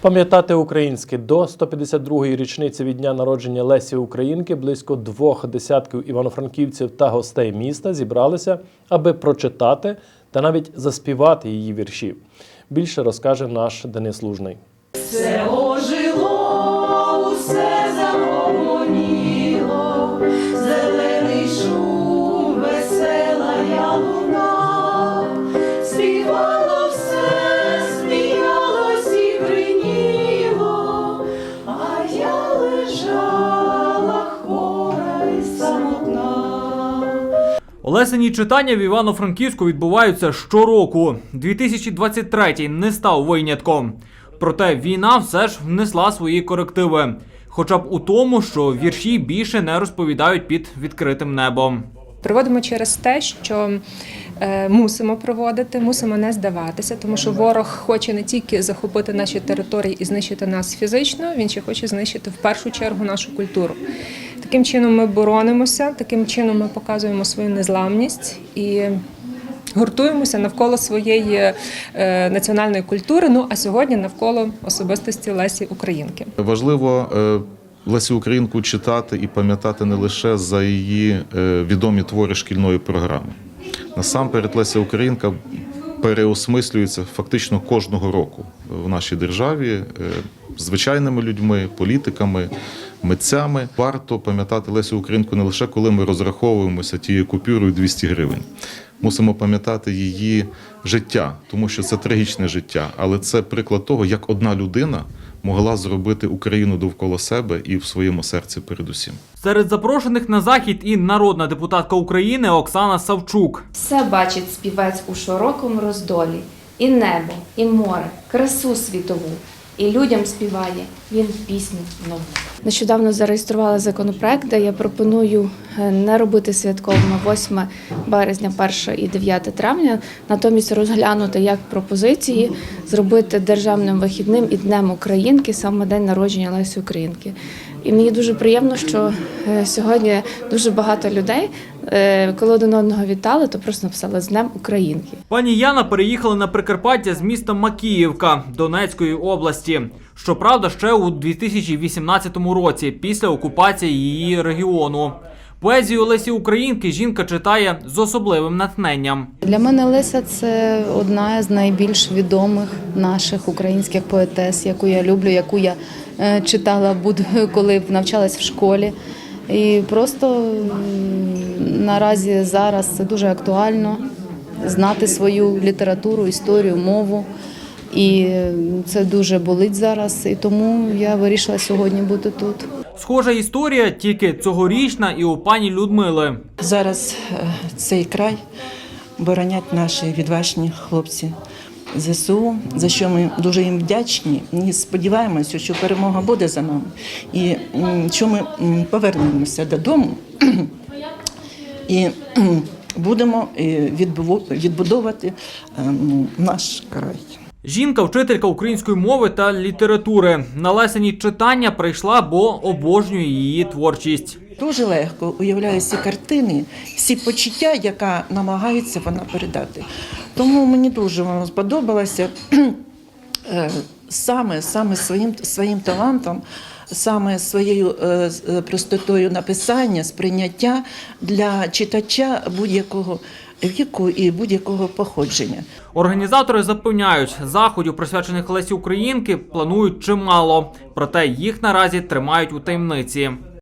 Пам'ятати українське до 152-ї річниці від дня народження Лесі Українки близько двох десятків івано-франківців та гостей міста зібралися, аби прочитати та навіть заспівати її вірші. Більше розкаже наш Денис Лужний. Все ожило, усе загомоніло, Олесені читання в Івано-Франківську відбуваються щороку. 2023 не став винятком. Проте війна все ж внесла свої корективи. Хоча б у тому, що вірші більше не розповідають під відкритим небом. Проводимо через те, що е, мусимо проводити, мусимо не здаватися, тому що ворог хоче не тільки захопити наші території і знищити нас фізично, він ще хоче знищити в першу чергу нашу культуру. Таким чином ми боронимося, таким чином ми показуємо свою незламність і гуртуємося навколо своєї е, національної культури. Ну а сьогодні навколо особистості Лесі Українки. Важливо е, Лесю Українку читати і пам'ятати не лише за її е, відомі твори шкільної програми. Насамперед, Леся Українка переосмислюється фактично кожного року в нашій державі звичайними людьми, політиками, митцями. Варто пам'ятати Лесю Українку не лише коли ми розраховуємося тією купюрою 200 гривень. Мусимо пам'ятати її життя, тому що це трагічне життя, але це приклад того, як одна людина могла зробити Україну довкола себе і в своєму серці передусім. Серед запрошених на захід і народна депутатка України Оксана Савчук. Все бачить співець у широкому роздолі, і небо, і море, красу світову, і людям співає він пісню нову. Нещодавно зареєструвала законопроект, де я пропоную е, не робити святковими 8 березня, 1 і 9 травня, натомість розглянути як пропозиції, зробити державним вихідним і днем Українки, саме день народження Лесі Українки. І мені дуже приємно, що е, сьогодні дуже багато людей, коли один одного вітали, то просто написали з Днем Українки. Пані Яна переїхала на Прикарпаття з міста Макіївка Донецької області. Щоправда, ще у 2018 році, після окупації її регіону. Поезію Лесі Українки жінка читає з особливим натхненням. Для мене Леся це одна з найбільш відомих наших українських поетес, яку я люблю, яку я е, читала, буд- коли навчалась в школі. І просто наразі зараз це дуже актуально знати свою літературу, історію, мову. І це дуже болить зараз. І тому я вирішила сьогодні бути тут. Схожа історія тільки цьогорічна і у пані Людмили. Зараз е, цей край боронять наші відважні хлопці ЗСУ, за що ми дуже їм вдячні. І сподіваємося, що перемога буде за нами. І що ми повернемося додому і будемо е, відбудовувати е, наш край. Жінка, вчителька української мови та літератури. На лесені читання прийшла, бо обожнює її творчість. Дуже легко уявляю ці картини, всі почуття, яка намагається вона передати. Тому мені дуже воно сподобалося Е, саме, саме своїм, своїм талантом, саме своєю е, е, простотою написання, сприйняття для читача будь-якого віку і будь-якого походження. Організатори запевняють, заходів, присвячених Лесі Українки, планують чимало, проте їх наразі тримають у таємниці.